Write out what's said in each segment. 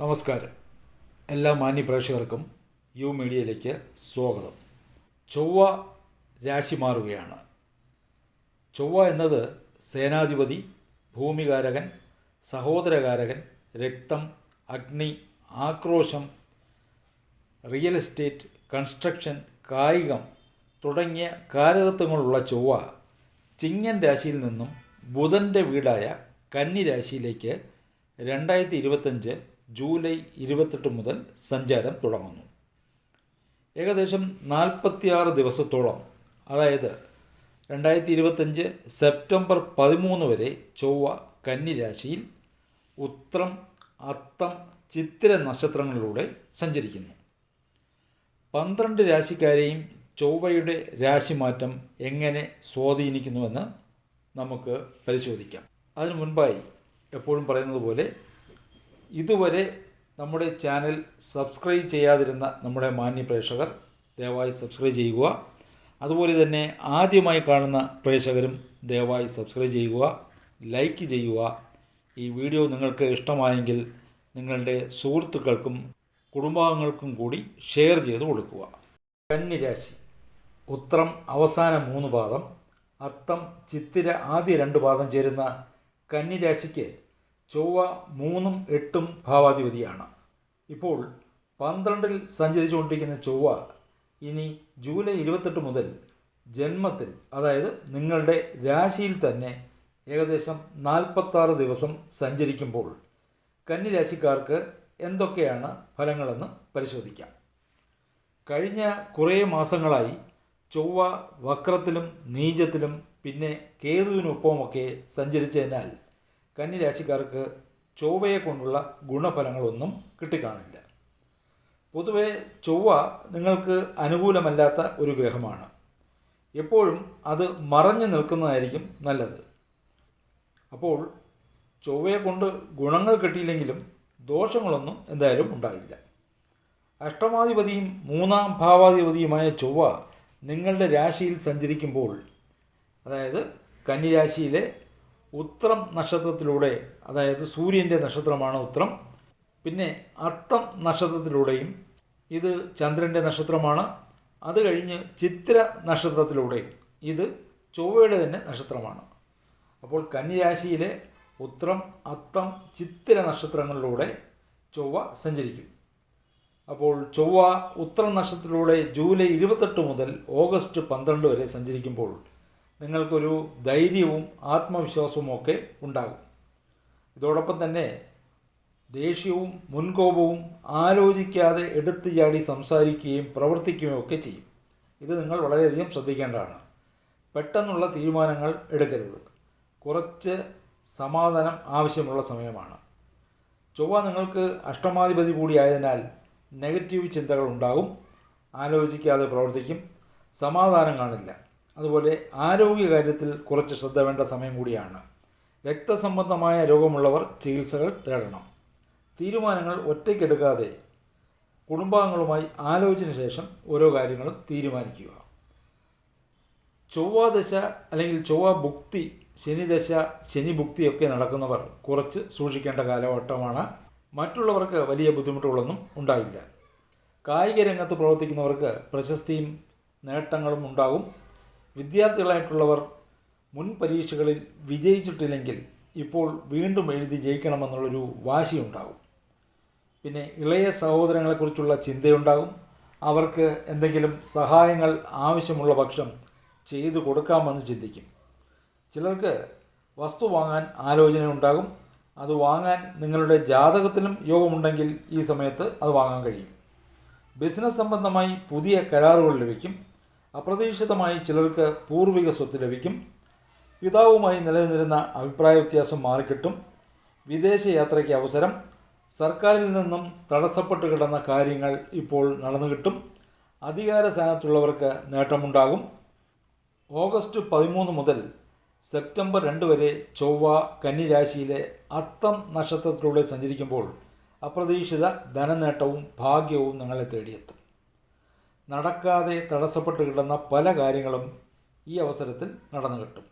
നമസ്കാരം. എല്ലാ മാന്യ പ്രേക്ഷകർക്കും യു മീഡിയയിലേക്ക് സ്വാഗതം. ചൊവ്വ രാശി മാറുകയാണ്. ചൊവ്വ എന്നത് സേനാധിപതി ഭൂമികാരകൻ സഹോദരകാരകൻ രക്തം അഗ്നി ആക്രോശം റിയൽ എസ്റ്റേറ്റ് കൺസ്ട്രക്ഷൻ കായികം തുടങ്ങിയ കാരകത്വങ്ങളുള്ള ചൊവ്വ ചിങ്ങൻ രാശിയിൽ നിന്നും ബുധന്റെ വീടായ കന്നി രാശിയിലേക്ക് രണ്ടായിരത്തി ഇരുപത്തഞ്ച് ജൂലൈ ഇരുപത്തെട്ട് മുതൽ സഞ്ചാരം തുടങ്ങുന്നു. ഏകദേശം നാൽപ്പത്തിയാറ് ദിവസത്തോളം അതായത് രണ്ടായിരത്തി ഇരുപത്തഞ്ച് സെപ്റ്റംബർ പതിമൂന്ന് വരെ ചൊവ്വ കന്നിരാശിയിൽ ഉത്രം അത്തം ചിത്തിര നക്ഷത്രങ്ങളിലൂടെ സഞ്ചരിക്കുന്നു. പന്ത്രണ്ട് രാശിക്കാരെയും ചൊവ്വയുടെ രാശിമാറ്റം എങ്ങനെ സ്വാധീനിക്കുന്നുവെന്ന് നമുക്ക് പരിശോധിക്കാം. അതിനു മുൻപായി എപ്പോഴും പറയുന്നത് പോലെ ഇതുവരെ നമ്മുടെ ചാനൽ സബ്സ്ക്രൈബ് ചെയ്യാതിരുന്ന നമ്മുടെ മാന്യ പ്രേക്ഷകർ ദയവായി സബ്സ്ക്രൈബ് ചെയ്യുക. അതുപോലെ തന്നെ ആദ്യമായി കാണുന്ന പ്രേക്ഷകരും ദയവായി സബ്സ്ക്രൈബ് ചെയ്യുക ലൈക്ക് ചെയ്യുക. ഈ വീഡിയോ നിങ്ങൾക്ക് ഇഷ്ടമായെങ്കിൽ നിങ്ങളുടെ സുഹൃത്തുക്കൾക്കും കുടുംബാംഗങ്ങൾക്കും കൂടി ഷെയർ ചെയ്ത് കൊടുക്കുക. കന്നിരാശി. ഉത്രം അവസാന മൂന്ന് പാദം. അത്തം ചിത്തിര ആദ്യ രണ്ട് പാദം ചേരുന്ന കന്നിരാശിക്ക് ചൊവ്വ മൂന്നും എട്ടും ഭാവാധിപതിയാണ്. ഇപ്പോൾ പന്ത്രണ്ടിൽ സഞ്ചരിച്ചുകൊണ്ടിരിക്കുന്ന ചൊവ്വ ഇനി ജൂലൈ ഇരുപത്തെട്ട് മുതൽ ജന്മത്തിൽ അതായത് നിങ്ങളുടെ രാശിയിൽ തന്നെ ഏകദേശം നാൽപ്പത്താറ് ദിവസം സഞ്ചരിക്കുമ്പോൾ കന്നിരാശിക്കാർക്ക് എന്തൊക്കെയാണ് ഫലങ്ങളെന്ന് പരിശോധിക്കാം. കഴിഞ്ഞ കുറേ മാസങ്ങളായി ചൊവ്വ വക്രത്തിലും നീചത്തിലും പിന്നെ കേതുവിനൊപ്പമൊക്കെ സഞ്ചരിച്ചതിനാൽ കന്നിരാശിക്കാർക്ക് ചൊവ്വയെ കൊണ്ടുള്ള ഗുണഫലങ്ങളൊന്നും കിട്ടിക്കാണില്ല. പൊതുവെ ചൊവ്വ നിങ്ങൾക്ക് അനുകൂലമല്ലാത്ത ഒരു ഗ്രഹമാണ്. എപ്പോഴും അത് മറഞ്ഞു നിൽക്കുന്നതായിരിക്കും നല്ലത്. അപ്പോൾ ചൊവ്വയെ കൊണ്ട് ഗുണങ്ങൾ കിട്ടിയില്ലെങ്കിലും ദോഷങ്ങളൊന്നും എന്തായാലും ഉണ്ടായില്ല. അഷ്ടമാധിപതിയും മൂന്നാം ഭാവാധിപതിയുമായ ചൊവ്വ നിങ്ങളുടെ രാശിയിൽ സഞ്ചരിക്കുമ്പോൾ അതായത് കന്നിരാശിയിലെ ഉത്രം നക്ഷത്രത്തിലൂടെ അതായത് സൂര്യന്റെ നക്ഷത്രമാണ് ഉത്രം. പിന്നെ അത്തം നക്ഷത്രത്തിലൂടെയും ഇത് ചന്ദ്രന്റെ നക്ഷത്രമാണ്. അത് കഴിഞ്ഞ് ചിത്ര നക്ഷത്രത്തിലൂടെയും ഇത് ചൊവ്വയുടെ തന്നെ നക്ഷത്രമാണ്. അപ്പോൾ കന്നിരാശിയിലെ ഉത്രം അത്തം ചിത്തിര നക്ഷത്രങ്ങളിലൂടെ ചൊവ്വ സഞ്ചരിക്കും. അപ്പോൾ ചൊവ്വ ഉത്രം നക്ഷത്രത്തിലൂടെ ജൂലൈ ഇരുപത്തെട്ട് മുതൽ ഓഗസ്റ്റ് പന്ത്രണ്ട് വരെ സഞ്ചരിക്കുമ്പോൾ നിങ്ങൾക്കൊരു ധൈര്യവും ആത്മവിശ്വാസവും ഒക്കെ ഉണ്ടാകും. ഇതോടൊപ്പം തന്നെ ദേഷ്യവും മുൻകോപവും ആലോചിക്കാതെ എടുത്തു ചാടി സംസാരിക്കുകയും പ്രവർത്തിക്കുകയും ഒക്കെ ചെയ്യും. ഇത് നിങ്ങൾ വളരെയധികം ശ്രദ്ധിക്കേണ്ടതാണ്. പെട്ടെന്നുള്ള തീരുമാനങ്ങൾ എടുക്കരുത്. കുറച്ച് സമാധാനം ആവശ്യമുള്ള സമയമാണ്. ചൊവ്വ നിങ്ങൾക്ക് അഷ്ടമാധിപതി കൂടിയായതിനാൽ നെഗറ്റീവ് ചിന്തകൾ ഉണ്ടാകും. ആലോചിക്കാതെ പ്രവർത്തിക്കും. സമാധാനം കാണില്ല. അതുപോലെ ആരോഗ്യ കാര്യത്തിൽ കുറച്ച് ശ്രദ്ധ വേണ്ട സമയം കൂടിയാണ്. രക്തസംബന്ധമായ രോഗമുള്ളവർ ചികിത്സകൾ തേടണം. തീരുമാനങ്ങൾ ഒറ്റയ്ക്കെടുക്കാതെ കുടുംബാംഗങ്ങളുമായി ആലോചിച്ച ശേഷം ഓരോ കാര്യങ്ങളും തീരുമാനിക്കുക. ചൊവ്വാദശ അല്ലെങ്കിൽ ചൊവ്വ ഭുക്തി ശനിദശ ശനി ഭുക്തിയൊക്കെ നടക്കുന്നവർ കുറച്ച് സൂക്ഷിക്കേണ്ട കാലഘട്ടമാണ്. മറ്റുള്ളവർക്ക് വലിയ ബുദ്ധിമുട്ടുകളൊന്നും ഉണ്ടായില്ല. കായിക രംഗത്ത് പ്രവർത്തിക്കുന്നവർക്ക് പ്രശസ്തിയും നേട്ടങ്ങളും ഉണ്ടാകും. വിദ്യാർത്ഥികളായിട്ടുള്ളവർ മുൻ പരീക്ഷകളിൽ വിജയിച്ചിട്ടില്ലെങ്കിൽ ഇപ്പോൾ വീണ്ടും എഴുതി ജയിക്കണമെന്നുള്ളൊരു വാശിയുണ്ടാകും. പിന്നെ ഇളയ സഹോദരങ്ങളെക്കുറിച്ചുള്ള ചിന്തയുണ്ടാകും. അവർക്ക് എന്തെങ്കിലും സഹായങ്ങൾ ആവശ്യമുള്ള പക്ഷം ചെയ്തു കൊടുക്കാമെന്ന് ചിന്തിക്കും. ചിലർക്ക് വസ്തു വാങ്ങാൻ ആലോചന ഉണ്ടാകും അത് വാങ്ങാൻ നിങ്ങളുടെ ജാതകത്തിലും യോഗമുണ്ടെങ്കിൽ ഈ സമയത്ത് അത് വാങ്ങാൻ കഴിയും. ബിസിനസ് സംബന്ധമായി പുതിയ കരാറുകൾ ലഭിക്കും. അപ്രതീക്ഷിതമായി ചിലർക്ക് പൂർവിക സ്വത്ത് ലഭിക്കും. പിതാവുമായി നിലനിന്നിരുന്ന അഭിപ്രായ വ്യത്യാസം മാറിക്കിട്ടും വിദേശയാത്രയ്ക്ക് അവസരം. സർക്കാരിൽ നിന്നും തടസ്സപ്പെട്ട് കിടന്ന കാര്യങ്ങൾ ഇപ്പോൾ നടന്നു കിട്ടും. അധികാര സ്ഥാനത്തുള്ളവർക്ക് നേട്ടമുണ്ടാകും. ഓഗസ്റ്റ് പതിമൂന്ന് മുതൽ സെപ്റ്റംബർ രണ്ട് വരെ ചൊവ്വ കന്നിരാശിയിലെ അത്തം നക്ഷത്രത്തിലൂടെ സഞ്ചരിക്കുമ്പോൾ അപ്രതീക്ഷിത ധനനേട്ടവും ഭാഗ്യവും നിങ്ങളെ തേടിയെത്തും. നടക്കാതെ തടസ്സപ്പെട്ട് കിടന്ന പല കാര്യങ്ങളും ഈ അവസരത്തിൽ നടന്നു കിട്ടും.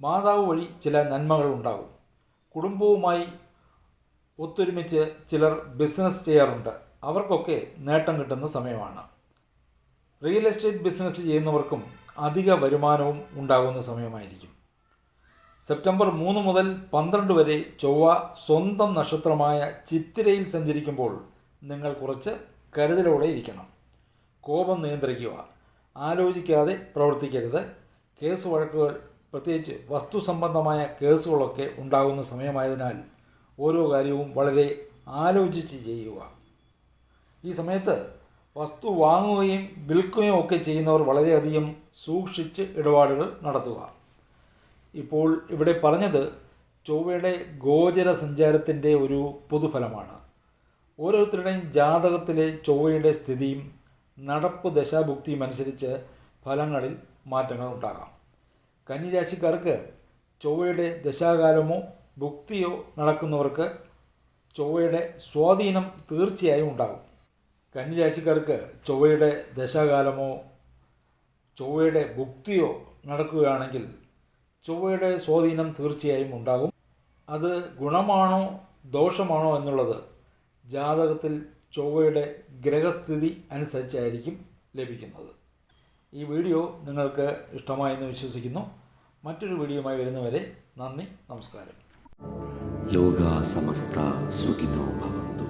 മാതാവ് വഴി ചില നന്മകൾ ഉണ്ടാകും. കുടുംബവുമായി ഒത്തൊരുമിച്ച് ചിലർ ബിസിനസ് ചെയ്യാറുണ്ട്. അവർക്കൊക്കെ നേട്ടം കിട്ടുന്ന സമയമാണ്. റിയൽ എസ്റ്റേറ്റ് ബിസിനസ് ചെയ്യുന്നവർക്കും അധിക വരുമാനവും ഉണ്ടാകുന്ന സമയമായിരിക്കും. സെപ്റ്റംബർ മൂന്ന് മുതൽ പന്ത്രണ്ട് വരെ ചൊവ്വ സ്വന്തം നക്ഷത്രമായ ചിത്തിരയിൽ സഞ്ചരിക്കുമ്പോൾ നിങ്ങൾ കുറച്ച് കരുതലോടെ ഇരിക്കണം. കോപം നിയന്ത്രിക്കുക ആലോചിക്കാതെ പ്രവർത്തിക്കരുത്. കേസ് വഴക്കുകൾ പ്രത്യേകിച്ച് വസ്തു സംബന്ധമായ കേസുകളൊക്കെ ഉണ്ടാകുന്ന സമയമായതിനാൽ ഓരോ കാര്യവും വളരെ ആലോചിച്ച് ചെയ്യുക. ഈ സമയത്ത് വസ്തു വാങ്ങുകയും വിൽക്കുകയും ഒക്കെ ചെയ്യുന്നവർ വളരെയധികം സൂക്ഷിച്ച് ഇടപാടുകൾ നടത്തുക. ഇപ്പോൾ ഇവിടെ പറഞ്ഞത് ചൊവ്വയുടെ ഗോചര സഞ്ചാരത്തിന്റെ ഒരു പൊതുഫലമാണ്. ഓരോരുത്തരുടെയും ജാതകത്തിലെ ചൊവ്വയുടെ സ്ഥിതിയും നടപ്പ് ദശാഭുക്തിയും അനുസരിച്ച് ഫലങ്ങളിൽ മാറ്റങ്ങൾ ഉണ്ടാകാം. കന്നിരാശിക്കാർക്ക് ചൊവ്വയുടെ ദശാകാലമോ ഭുക്തിയോ നടക്കുന്നവർക്ക് ചൊവ്വയുടെ സ്വാധീനം തീർച്ചയായും ഉണ്ടാകും. കന്നിരാശിക്കാർക്ക് ചൊവ്വയുടെ ദശാകാലമോ ചൊവ്വയുടെ ഭുക്തിയോ നടക്കുകയാണെങ്കിൽ ചൊവ്വയുടെ സ്വാധീനം തീർച്ചയായും ഉണ്ടാകും. അത് ഗുണമാണോ ദോഷമാണോ എന്നുള്ളത് ജാതകത്തിൽ ചൊവ്വയുടെ ഗ്രഹസ്ഥിതി അനുസരിച്ചായിരിക്കും ലഭിക്കുന്നത്. ഈ വീഡിയോ നിങ്ങൾക്ക് ഇഷ്ടമായെന്ന് വിശ്വസിക്കുന്നു. മറ്റൊരു വീഡിയോയുമായി വരുന്നവരെ നന്ദി നമസ്കാരം. ലോകാസമസ്ത സുഖിനോ ഭവന്തു.